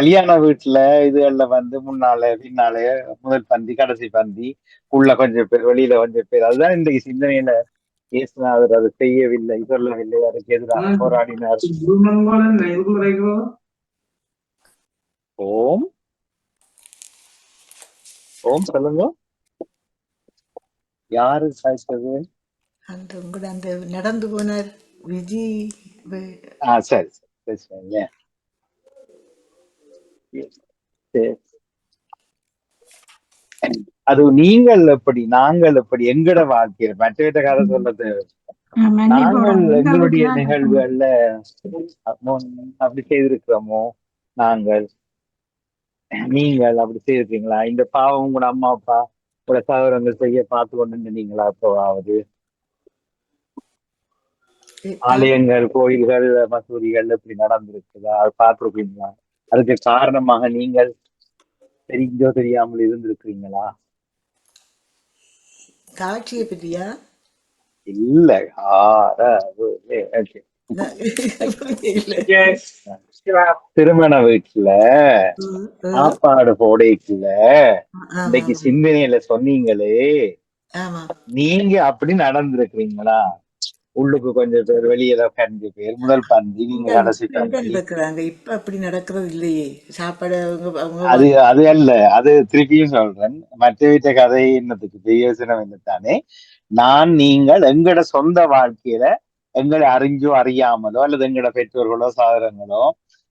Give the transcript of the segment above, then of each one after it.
கல்யாண வீட்டுல இதுகள்ல வந்து முன்னால பின்னால முதல் பந்தி கடைசி பந்தி உள்ள கொஞ்சம் பேர் வெளியில கொஞ்சம் பேர். அதுதான் இந்த சிந்தனையில இயேசுநாதர் அதை செய்யவில்லை சொல்லவில்லை அதுக்கு எதிராக போராடினார். ஓம். ஓம் சொல்லுங்க. யாரு சாய்ச்சது அந்த உங்களோட அந்த நடந்து போனார் விஜி ஆ சரி சரி சரி. அது நீங்கள் எப்படி நாங்கள் எப்படி எங்கட வாழ்க்கையில மற்றவற்ற கதை சொல்றது நாங்கள் எங்களுடைய நிகழ்வுகள்ல அப்போ- அப்படி செய்திருக்கிறோமோ நாங்கள். நீங்கள் அப்படி செய்திருக்கீங்களா? இந்த பாவம் உங்களோட அம்மா அப்பா உங்களோட சகோதரங்கள் செய்ய பார்த்து கொண்டு இருந்தீங்களா அப்போவாவது ஆலயங்கள் கோயில்கள் மசூதிகள் இப்படி நடந்திருக்குதா? அது பார்த்திருக்கீங்களா? அதுக்கு காரணமாக நீங்கள் தெரிஞ்சோ தெரியாமல் இருந்திருக்கிறீங்களா? காட்சியை பற்றியா? இல்ல. திருமண வீட்டுல சாப்பாடு போடைக்குள்ள ஆமா, இன்னைக்கு சிந்தனையில சொன்னீங்களே. நீங்க அப்படி நடந்திருக்கிறீங்களா? உள்ளுக்கு கொஞ்சம் பேர் வெளியில கஞ்சு பேர் முதல் பந்தி நீங்க கடைசி பந்தி. நடக்கிறாங்க. இப்ப அப்படி நடக்கிறது இல்லையே. சாப்பாடு அது அது அல்ல. அது திருப்பியும் சொல்றேன். மற்ற வீட்டு கதை என்னத்துக்கு பிரயோசனம் என்னத்தானே நான் நீங்கள் எங்கட சொந்த வாழ்க்கையில எங்களை அறிஞ்சோ அறியாமலோ அல்லது எங்கட பெற்றோர்களோ சகோதரங்களோ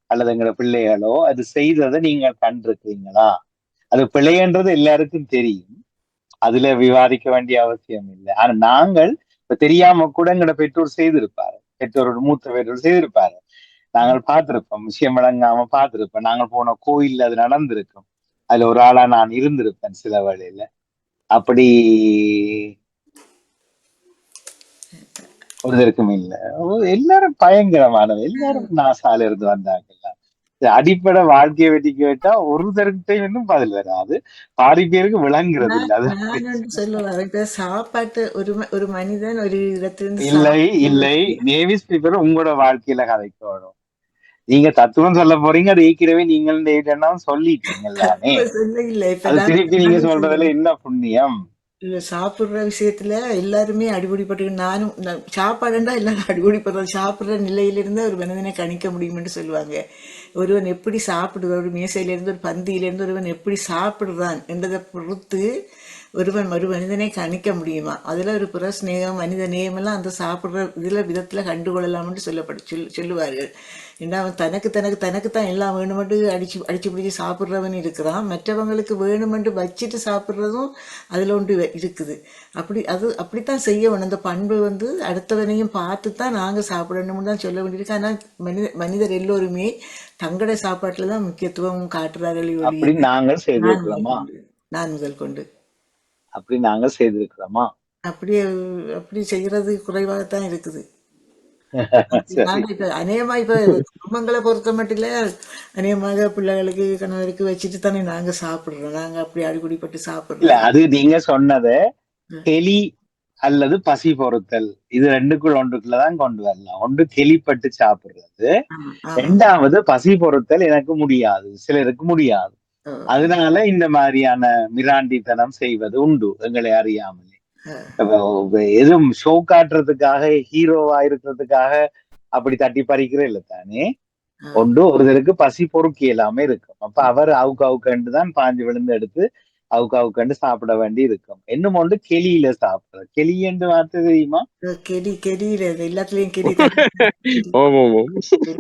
அல்லது எங்கட பிள்ளைகளோ அது செய்ததை நீங்கள் கண்டிருக்கிறீங்களா? அது பிழைன்றது எல்லாருக்கும் தெரியும். அதுல விவாதிக்க வேண்டிய அவசியம் இல்லை. ஆனா நாங்கள் இப்ப தெரியாம கூட எங்கட பெற்றோர் செய்திருப்பாரு. பெற்றோரோட மூத்த பெற்றோர் செய்திருப்பாரு. நாங்கள் பார்த்திருப்போம். விஷயம் விளங்காம பார்த்திருப்போம். நாங்கள் போன கோயில்ல அது நடந்திருக்கும். அதுல ஒரு ஆளா நான் இருந்திருப்பேன் சில வேளையில. அப்படி ஒருத்தருக்கும் இல்லை. ஓ, எல்லாரும் பயங்கரமானது எல்லாரும் நாசால இருந்து வந்தாங்கல்ல. அடிப்படை வாழ்க்கையை வெட்டி கேட்டா ஒருத்தருக்கிட்ட இன்னும் பதில் வராது. பாதி பேருக்கு விளங்குறது இல்ல அது சாப்பாட்டு ஒரு ஒரு மனிதன் ஒரு இடத்திலிருந்து இல்லை இல்லை. நேவிஸ் பேப்பர் உங்களோட வாழ்க்கையில கதைக்கு வரும் நீங்க தத்துவம் சொல்ல போறீங்க அது ஏற்கனவே நீங்கள் சொல்லிட்டீங்க எல்லாமே. திருப்பி நீங்க சொல்றதுல. என்ன புண்ணியம்? இல்லை சாப்பிட்ற விஷயத்துல எல்லாருமே அடிபடிப்பட்டு நானும் நான் சாப்பாடுண்டா எல்லாரும் அடிபடிப்படுறது சாப்பிட்ற நிலையிலிருந்து ஒரு மனிதனை கணிக்க முடியும்னு சொல்லுவாங்க. ஒருவன் எப்படி சாப்பிடுவான் ஒரு மேசையிலேருந்து ஒரு பந்தியிலேருந்து ஒருவன் எப்படி சாப்பிடுறான்? என்றதை பொறுத்து ஒருவன் ஒரு மனிதனை கணிக்க முடியுமா? அதுல ஒரு புற ஸ்நேகம் மனித நேயமெல்லாம் அந்த சாப்பிடுற இதுல விதத்துல கண்டுகொள்ளலாம்னு சொல்லப்படு சொல் சொல்லுவார்கள். ஏன்னா அவன் தனக்கு தனக்கு தனக்கு தான் எல்லாம் வேணுமென்று அடிச்சு அடிச்சு பிடிச்சி சாப்பிட்றவன் இருக்கிறான். மற்றவங்களுக்கு வேணுமென்று வச்சுட்டு சாப்பிட்றதும் அதில் ஒன்று இருக்குது. அப்படி அது அப்படித்தான் செய்யணும் அந்த பண்பு வந்து அடுத்தவனையும் பார்த்து தான் நாங்கள் சாப்பிடணும்னு தான் சொல்ல வேண்டியிருக்கு. ஆனால் மனித மனிதர் எல்லோருமே தங்களோட சாப்பாட்டில் தான் முக்கியத்துவம் காட்டுறார்கள் நான் முதல் கொண்டு. அப்படி நாங்கள் செய்திருக்கிறோமா? அப்படி இருக்குது. அப்படி சரி. நாங்க இப்ப அநேகமா இப்ப குடும்பங்களை பொறுத்த மட்டும் இல்ல அநேகமாக பிள்ளைகளுக்கு கணவருக்கு வச்சுட்டு தானே நாங்க சாப்பிடுறோம். நாங்க அப்படி அடிப்படிப்பட்டு இல்ல சாப்பிடுறது அது நீங்க சொன்னத. கெளி அல்லது பசி பொறுத்தல் இது ரெண்டுக்குள் ஒன்றுக்குள்ளதான் கொண்டு வரலாம். ஒன்று கெளிப்பட்டு சாப்பிடுறது ரெண்டாவது பசி பொறுத்தல் எனக்கு முடியாது சிலருக்கு முடியாது. அதனால இந்த மாதிரியான மிராண்டித்தனம் செய்வது உண்டு எங்களை அறியாமலே. எதுவும் ஷோ காட்டுறதுக்காக ஹீரோவா இருக்கிறதுக்காக அப்படி தட்டி பறிக்கிற இல்ல தானே. ஒன்று ஒருத்தருக்கு பசி பொறுக்கி எல்லாமே இருக்கும். அப்ப அவர் அவுக்கு அவுக்கண்டு தான் பாஞ்சு விழுந்து எடுத்து அவுக்கு அவுக்கண்டு சாப்பிட வேண்டி இருக்கும் இன்னும் ஒன்று கெளியில சாப்பிடுறது. கெளி என்று வார்த்தை தெரியுமா? ஓ, கெடி கெடியில எல்லாத்துலயும் கெடி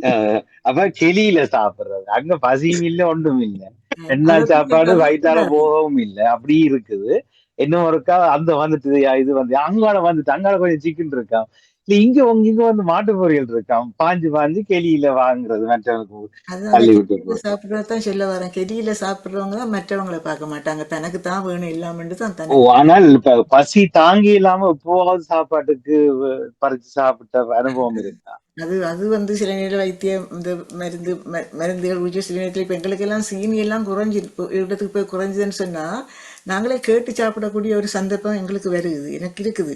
அஹ் அப்ப கெளியில சாப்பிடுறது. அங்க பசியும் இல்ல ஒன்றும் இல்ல. என்ன சாப்பாடு வயிற்றால. போகவும் இல்ல. அப்படி இருக்குது. இன்னும் ஒருக்கா அந்த வந்துட்டு இது வந்து அங்கால வந்துட்டு அங்கால கொஞ்சம் சிக்கன் இருக்காம் இல்ல இங்க உங்க இங்க வந்து மாட்டு பொரியல் இருக்காம் பாஞ்சு பாஞ்சு கெளியில வாங்குறது கெடியில சாப்பிடுறதான் சொல்ல வரேன். கெடியில சாப்பிடுறவங்க மற்றவங்களை பார்க்க மாட்டாங்க. தனக்கு தான் வேணும் இல்லாமட்டு தான் ஆனால் பசி தாங்கி இல்லாம எப்போவாவது சாப்பாட்டுக்கு பறிச்சு சாப்பிட்ட அனுபவம் இருக்கா? அது அது வந்து சில நேரம் வைத்தியம் இந்த மருந்து மருந்துகள் சில நேரத்தில் இப்போ எங்களுக்கெல்லாம் சீனி எல்லாம் குறைஞ்சி இடத்துக்கு போய் குறைஞ்சதுன்னு சொன்னால் நாங்களே கேட்டு சாப்பிடக்கூடிய ஒரு சந்தர்ப்பம் எங்களுக்கு வருது எனக்கு இருக்குது.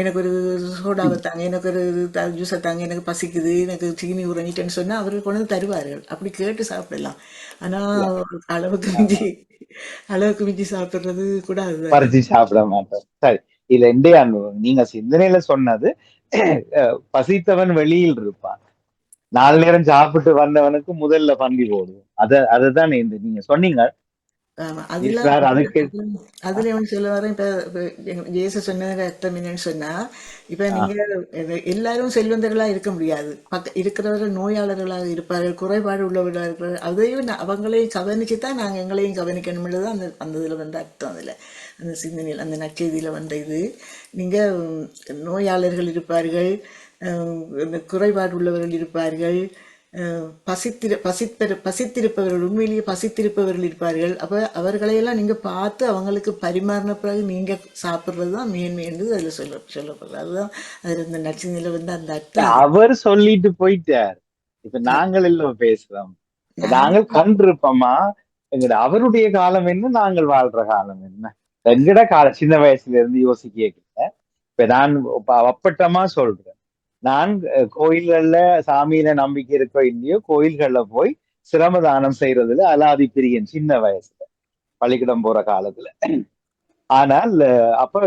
எனக்கு ஒரு சோடாவை தாங்க எனக்கு ஒரு ஜூஸை தாங்க எனக்கு பசிக்குது எனக்கு சீனி உறங்கிட்டேன்னு சொன்னால் அவர்கள் கொண்டு வந்து தருவார்கள். அப்படி கேட்டு சாப்பிடலாம். ஆனால் அளவுக்கு மிஞ்சி அளவுக்கு மிஞ்சி சாப்பிட்றது கூட அதுதான் பறிச்சு சாப்பிட மாட்டோம். சரி இதுல எண்டே அனுபவம். நீங்க சிந்தனையில சொன்னது பசித்தவன் வெளியில் இருப்பான். நாலு நேரம் சாப்பிட்டு வந்தவனுக்கு முதல்ல பந்தி போடுவோம். அத அதுதான் இந்த நீங்க சொன்னீங்க. அதுல சொல்ல வரேன் இப்ப இப்ப எங்க- இயேசு சொன்னது அர்த்தம் என்னன்னு சொன்னா இப்ப நீங்க எல்லாரும் செல்வந்தர்களா இருக்க முடியாது பக்க இருக்கிறவர்கள் நோயாளர்களாக இருப்பார்கள் குறைபாடு உள்ளவர்களாக இருப்பார்கள் அதையும் அவங்களையும் கவனிச்சு தான் நாங்க எங்களையும் கவனிக்கணும்ன்றது அந்த அந்த இதுல வந்து அர்த்தம் அதுல அந்த சிந்தனையில் அந்த நற்செய்தியில வந்த இது நீங்க நோயாளர்கள் இருப்பார்கள் குறைபாடு உள்ளவர்கள் இருப்பார்கள் பசித்திரு பசிப்பெரு பசித்திருப்பவர்கள் உண்மையிலேயே பசித்திருப்பவர்கள் இருப்பார்கள். அப்ப அவர்களையெல்லாம் நீங்க பார்த்து அவங்களுக்கு பரிமாறின பிறகு நீங்க சாப்பிடுறது தான் மேன்மை என்று அதுல சொல்ல சொல்லப்படுறது அதுதான் அதுல இந்த நச்சுநிலை வந்து அந்த அர்த்தம். அவர் சொல்லிட்டு போயிட்டார். இப்ப நாங்கள் எல்லாம் பேசுறோம். நாங்கள் கண்டிருப்போமா? எங்கட அவருடைய காலம் என்ன நாங்கள் வாழ்ற காலம் என்ன? எங்கட கால சின்ன வயசுல இருந்து யோசிக்க இப்ப நான் அப்பட்டமா சொல்றேன். நான் கோயில்கள்ல சாமியில நம்பிக்கை இருக்கோ இல்லையோ கோயில்கள்ல போய் சிரமதானம் செய்யறதுல அலாதி பிரியன் சின்ன வயசுல பள்ளிக்கூடம் போற காலத்துல. ஆனால் அப்ப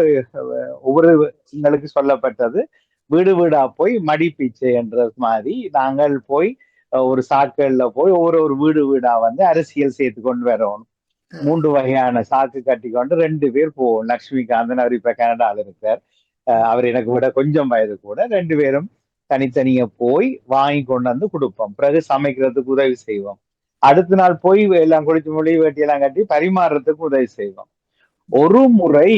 ஒவ்வொரு எங்களுக்கு சொல்லப்பட்டது வீடு வீடா போய் மடி பிச்சை என்ற மாதிரி நாங்கள் போய் ஒரு சாக்குகள்ல போய் ஒவ்வொரு ஒரு வீடு வீடா வந்து அரசியல் சேர்த்து கொண்டு வரணும் மூன்று வகையான சாக்கு கட்டி கொண்டு ரெண்டு பேர் போவோம். லக்ஷ்மிகாந்தன் அவர் இப்ப கனடால இருக்கார். அவர் எனக்கு விட கொஞ்சம் வயது கூட ரெண்டு பேரும் தனித்தனியா போய் வாங்கி கொண்டு வந்து கொடுப்போம். பிறகு சமைக்கிறதுக்கு உதவி செய்வோம். அடுத்த நாள் போய் எல்லாம் குளிச்சு மொழி வேட்டியெல்லாம் கட்டி பரிமாறுறதுக்கு உதவி செய்வோம். ஒரு முறை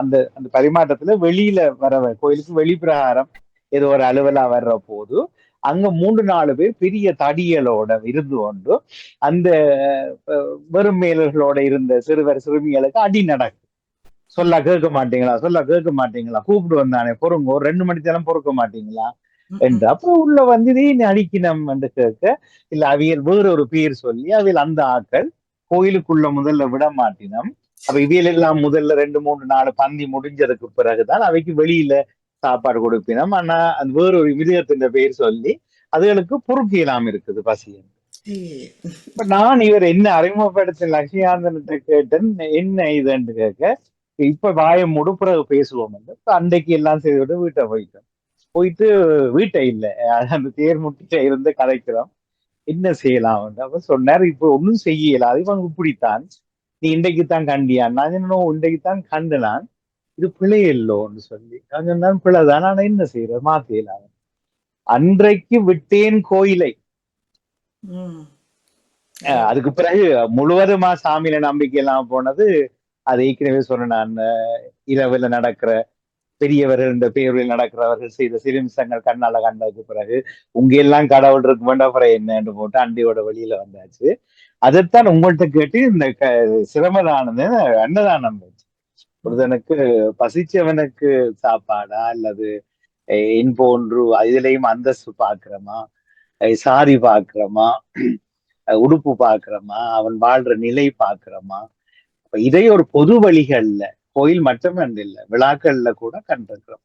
அந்த அந்த பரிமாற்றத்துல வெளியில வர கோயிலுக்கு வெளிப்பிரகாரம் ஏதோ ஒரு அலுவலா வர்ற போது அங்க மூன்று நாலு பேர் பெரிய தடியலோட இருந்து கொண்டு அந்த வெறும் மேலர்களோட இருந்த சிறுவர் சிறுமிகளுக்கு அடி நடக்கும். சொல்ல கேட்க மாட்டீங்களா? சொல்ல கேட்க மாட்டீங்களா? கூப்பிட்டு வந்தானே பொறுங்க. ஒரு ரெண்டு மணி நேரம் பொறுக்க மாட்டீங்களா? என்று. அப்ப உள்ள வந்து நீ அடிக்கணும்? என்று கேட்க இல்ல அவியல் வேற ஒரு பேர் சொல்லி அவியல் அந்த ஆட்கள் கோயிலுக்குள்ள முதல்ல விட மாட்டினம். அப்ப இவியல் எல்லாம் முதல்ல ரெண்டு மூணு நாலு பந்தி முடிஞ்சதுக்கு பிறகுதான் அவைக்கு வெளியில சாப்பாடு கொடுப்பினம். ஆனா அந்த வேற ஒரு மிருகத்தின் பேர் சொல்லி அதுகளுக்கு பொறுக்கியலாம் இருக்குது பசி நான் இவர் என்ன அறிமுகப்படுத்த லட்சுமிகாந்தன்கிட்ட கேட்டேன் என்ன இதுன்னு கேட்க இப்ப வாயை மூடு பிறகு பேசுவோம் இப்ப அன்றைக்கு எல்லாம் செய்துவிட்டு வீட்டை போயிட்டோம். போயிட்டு வீட்டை இல்ல. அந்த தேர் முட்டிட்ட இருந்து கதைக்கிறோம் என்ன செய்யலாம் அப்ப சொன்னார் இப்ப ஒண்ணும் செய்யல. அது இவங்க இப்படித்தான் நீ இன்றைக்கு தான் கண்டியா? நான் சொன்னோம் இன்றைக்கு தான் கண்டனான். இது பிழை இல்லோன்னு சொல்லி. நான் சொன்னான் பிழைதான் ஆனா என்ன செய்யற மாத்தேலாம் அன்றைக்கு விட்டேன் கோயிலை. அதுக்கு பிறகு முழுவதுமா சாமியில நம்பிக்கை எல்லாம் போனது அது ஏற்கனவே சொன்னேன் நான் அஹ் இரவுல நடக்கிற பெரியவர்கள் இந்த பேரில் நடக்கிறவர்கள் செய்த சிலிம்சங்கள் கண்ணால கண்டதுக்கு பிறகு உங்க எல்லாம் கடவுள் இருக்கு வேண்டாம் அப்புறம் என்னன்னு போட்டு அண்டியோட வழியில வந்தாச்சு. அதைத்தான் உங்கள்கிட்ட கேட்டு இந்த க- சிரமதானது அன்னதானம் வச்சு. ஒருத்தனுக்கு பசிச்சவனுக்கு சாப்பாடா அல்லது அஹ் என் போன்று இதுலயும் அந்தஸ்து பாக்குறோமா? சாரி பாக்குறோமா? உடுப்பு பாக்குறோமா? அவன் வாழ்ற நிலை பாக்குறோமா? அப்ப இதை ஒரு பொது வழிகள்ல கோயில் மட்டும் இல்ல விழாக்கள்ல கூட கண்டிருக்கிறோம்.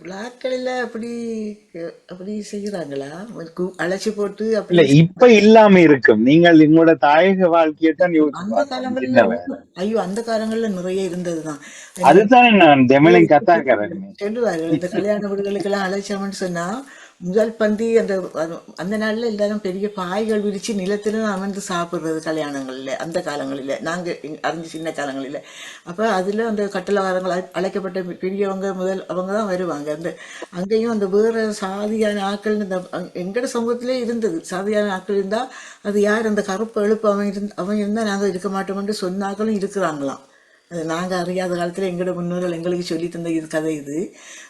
விழாக்களில் அப்படி அப்படி கு- அழைச்சி போட்டு இல்ல இப்ப இல்லாம இருக்கும். நீங்கள் உங்களோட தாயக வாழ்க்கையை தான் அந்த காலங்கள்ல ஐயோ அந்த காலங்கள்ல நிறைய இருந்ததுதான். அதுதான் நான் தமிழன் கத்தாக்கிறேன் சொல்லுவார்கள் இந்த கல்யாண வீடுகளுக்கெல்லாம் அழைச்சோம்னு சொன்னா முதல் பந்தி அந்த அந்த நாளில் எல்லாரும் பெரிய பாய்கள் விரித்து நிலத்தில் அமர்ந்து சாப்பிட்றது கல்யாணங்களில் அந்த காலங்களில். நாங்கள் அறிஞ்சு அறிஞ்ச சின்ன காலங்களில். அப்போ அதில் அந்த கட்டளவாரங்கள் அழை- அழைக்கப்பட்ட பெரியவங்க முதல் அவங்க தான் வருவாங்க. அந்த அங்கேயும் அந்த வேறு சாதியான ஆட்கள் இந்த எங்களோட சமூகத்திலே இருந்தது. சாதியான ஆட்கள் இருந்தால் அது யார் அந்த கருப்பு எழுப்பு அவன் இருந் அவன் இருந்தால் நாங்கள் இருக்க மாட்டோம்னு சொன்னாக்களும் இருக்கிறாங்களாம். அது நாங்கள் அறியாத காலத்தில் எங்களோட முன்னோர்கள் எங்களுக்கு சொல்லி தந்த இது கதை இது.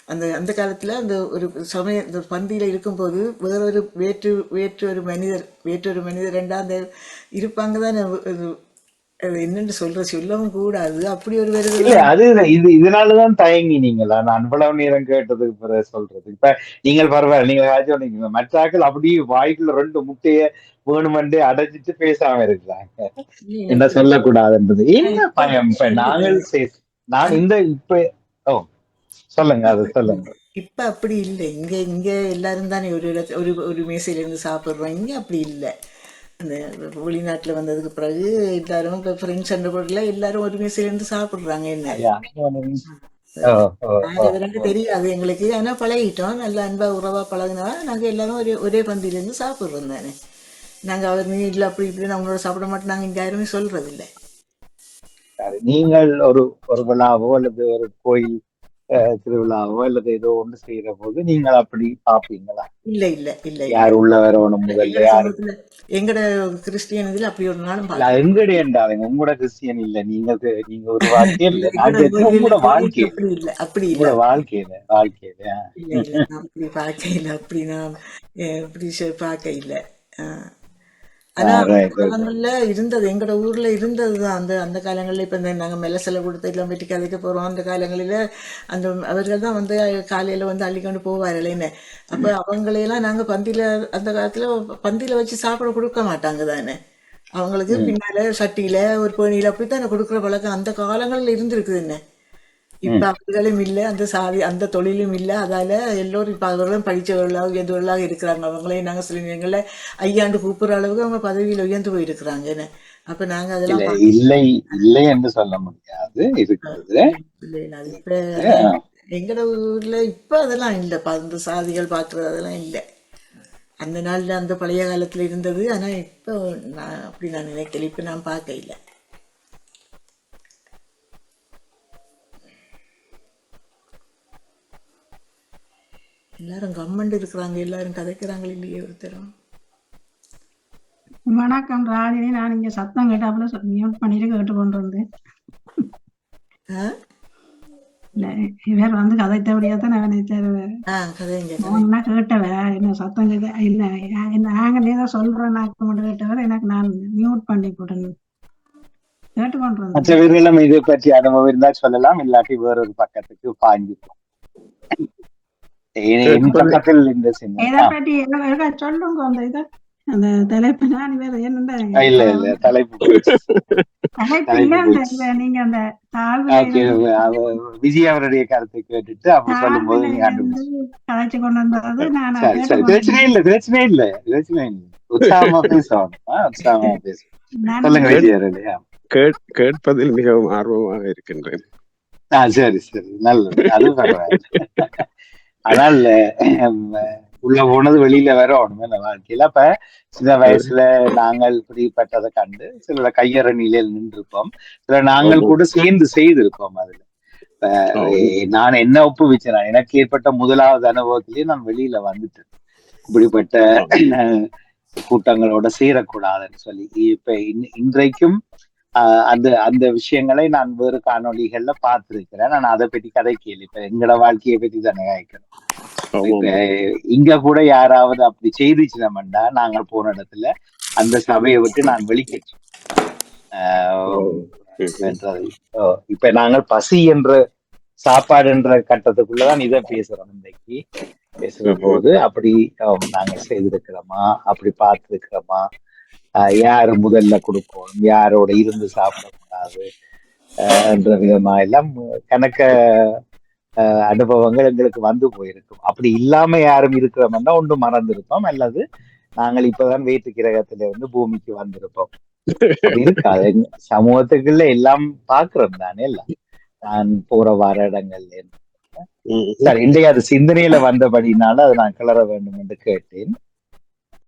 அந்த அந்த காலத்தில் அந்த ஒரு சமய இந்த பந்தியில் இருக்கும்போது வேறொரு வேற்று வேற்று ஒரு மனிதர் வேற்றொரு மனிதர் ரெண்டா அந்த இருப்பாங்க தான் இது என்னன்னு சொல்ற சொல்லவும் கூடாது. அப்படி ஒரு இல்ல வருது அது இது இதனாலதான் தயங்கினீங்களா நான் இவ்வளவு நேரம் கேட்டதுக்கு பிறகு சொல்றது. இப்ப நீங்கள் பரவாயில்ல நீங்க ஏதாச்சும் சொன்னீங்க மற்ற அப்படியே வாய்க்குள்ள ரெண்டு முட்டைய வேணுமென்று அடைச்சிட்டு பேசாம இருக்கிறாங்க. என்ன சொல்லக்கூடாதுன்றது. என்ன பயம்? இப்ப நாங்கள் நான் இந்த இப்ப ஓ சொல்லுங்க அது சொல்லுங்க. இப்ப அப்படி இல்லை. இங்க இங்க எல்லாரும் தானே ஒரு இடத்து ஒரு ஒரு மேசையில இருந்து சாப்பிடுறோம். இங்க அப்படி இல்லை. அந்த வெளிநாட்டுல வந்ததுக்கு பிறகு எல்லாரும் இப்ப ஃப்ரெண்ட்ஸ் அண்ட் போர்ட்ல எல்லாரும் ஒரு மேசையில இருந்து சாப்பிடுறாங்க என்ன? ஓ. அது ரெண்டு தெரியாது எங்களுக்கு. ஆனா பழகிட்டோம். நல்ல அன்பா உறவா பழகினா நாங்க எல்லாரும் ஒரே ஒரே பந்தியில இருந்து சாப்பிடுறோம் தானே. நாங்க அவர் நீ இல்லை அப்படி இப்படி அவங்களோட சாப்பிட மாட்டோம். நாங்க இங்க யாருமே சொல்றது இல்லை சரி. நீங்கள் ஒரு ஒரு விழாவோ அல்லது ஒரு கோயில் திருவிழாவோ அல்லது ஏதோ ஒன்று செய்யற போது நீங்கள் அப்படி பாப்பீங்களா இல்ல இல்ல இல்ல. யார் உள்ள வரணும் முதல்ல? யாரு எங்கட கிறிஸ்டியன் இதுல அப்படி ஒரு நாளும் இல்ல எங்கடி என்றாலுங்க உங்களோட கிறிஸ்டியன் இல்ல. நீங்க நீங்க ஒரு வாழ்க்கை இல்ல உங்களோட வாழ்க்கை. அப்படி இல்ல அப்படி இல்ல. வாழ்க்கையில வாழ்க்கையில அப்படி பார்க்க இல்ல அப்படி நான் இப்படி பார்க்க இல்ல. ஆனா. காலங்கள்ல இருந்தது. எங்கட ஊர்ல இருந்ததுதான். அந்த அந்த காலங்கள்ல இப்ப இந்த நாங்க மெலசில கொடுத்து எல்லாம் வெட்டி கதைக்க போறோம். அந்த காலங்களில அந்த அவர்கள் தான் வந்து காலையில வந்து அள்ளிக்கொண்டு போவார்களேன்னு அப்ப அவங்களையெல்லாம் நாங்க பந்தியில அந்த காலத்துல பந்தியில வச்சு சாப்பிட கொடுக்க மாட்டாங்க தானே. அவங்களுக்கு பின்னால சட்டியில ஒரு பேணியில அப்படித்தானே கொடுக்குற பழக்கம். அந்த காலங்கள்ல இருந்திருக்குது என்ன இப்ப அவர்களும் இல்ல அந்த சாதி அந்த தொழிலும் இல்ல. அதால எல்லோரும் இப்ப அவர்களும் படிச்சவர்களாக உயர்ந்தவர்களாக இருக்கிறாங்க? அவங்களையும் நாங்க சில நேரங்கள்ல ஐயாண்டு கூப்பிடுற அளவுக்கு அவங்க பதவியில உயர்ந்து போயிருக்கிறாங்க என்ன? அப்ப நாங்க அதெல்லாம் இல்ல இல்லை என்று சொல்ல முடியாது. இருக்கிறது. இப்ப எங்கட ஊர்ல இப்ப அதெல்லாம் இல்ல. அந்த சாதிகள் பாக்குறது அதெல்லாம் இல்ல. அந்த நாள்ல அந்த பழைய காலத்துல இருந்தது. ஆனா இப்ப நான் அப்படி நான் நினைக்கல. இப்ப நான் பார்க்க இல்ல எல்லாரும் கம்மண்டு இருக்கிறாங்க எல்லாரும் கதைக்கிறாங்க இல்லையே ஒருத்தரும் வணக்கம் ராஜினி நான் இங்க சத்தம் கேட்டாப்புல மியூட் பண்ணிட்டு கேட்டு கொண்டு வந்தேன் ஆ? இல்ல இவர் வந்து கதைத்தபடியா தான் நான் நினைச்சாரு கேட்டவ என்ன சத்தம் கேட்க இல்ல என்ன நாங்க நீ தான் சொல்றேன் நான் கொண்டு கேட்டவர் எனக்கு நான் மியூட் பண்ணி போட்டேன். கேட்டு கொண்டு வந்தேன் மற்றவர்களும் இது பற்றி அனுபவம் இருந்தா சொல்லலாம் இல்லாட்டி வேறொரு பக்கத்துக்கு பாய்ஞ்சிப்போம் தலைப்பு நான் வேற ஆ, என்னண்டா இல்ல இல்ல தலைப்பு நீங்க அந்த விஜய் அவருடைய கருத்தை கேட்டுட்டு அப்படி சொல்லும் போது கதைச்சு கொண்டு வந்தது நான் பிரச்சனை இல்ல பிரச்சனை இல்ல பிரச்சனை இல்ல உற்சாகமா பேசணும் ஆ, உற்சாகமா பேசணும் நான் சொல்லுங்க விஜய் அவர்களே கேட் கேட்பதில் மிகவும் ஆர்வமாக இருக்கின்றேன் ஆ சரி சரி நல்லது அது பரவாயில்ல ஆனால் உள்ள போனது வெளியில வேற ஒண்ணுமே இந்த வாழ்க்கையில. அப்ப சின்ன வயசுல நாங்கள் பிடிப்பட்டதை கண்டு சில கையற நிலையில் நின்றிருப்போம். சில நாங்கள் கூட சேர்ந்து செய்திருப்போம் அதுல. நான் என்ன ஒப்புவிச்சேன் எனக்கு ஏற்பட்ட முதலாவது அனுபவத்திலேயே நான் வெளியில வந்துட்டேன். இப்படிப்பட்ட கூட்டங்களோட சேரக்கூடாதுன்னு சொல்லி. இப்ப இன்- இன்றைக்கும் அந்த அந்த விஷயங்களை நான் வேறு காணொளிகள்ல பார்த்திருக்கிறேன். நான் அதை பற்றி கதை கேள்வி இப்ப எங்களோட வாழ்க்கையை பற்றி தானே கேட்கிறோம். இப்ப இங்க கூட யாராவது அப்படி செய்துச்சுனோம்னா நாங்கள் போன இடத்துல அந்த சபையை விட்டு நான் ஓ, இப்ப நாங்கள் பசி என்ற சாப்பாடு என்ற கட்டத்துக்குள்ளதான் இதை பேசுறோம் இன்றைக்கு. பேசுற போது அப்படி நாங்க செய்திருக்கிறோமா? அப்படி பார்த்திருக்கிறோமா? யாரு முதல்ல கொடுக்கணும் யாரோட இருந்து சாப்பிடக்கூடாது? என்ற விதமா எல்லாம் கணக்க அனுபவங்கள் எங்களுக்கு வந்து போயிருக்கும். அப்படி இல்லாம யாரும் இருக்கிறோம்னா ஒன்று மறந்திருப்போம். அல்லது நாங்கள் இப்பதான் வேற்று கிரகத்துல இருந்து பூமிக்கு வந்திருப்போம். இருக்காது. சமூகத்துக்குள்ள எல்லாம் பாக்குறோம் தானே எல்லாம். நான் போற வர இடங்கள்ல. சரி இன்றைய அது சிந்தனையில வந்தபடினால அதை நான் கிளற வேண்டும் என்று கேட்டேன்.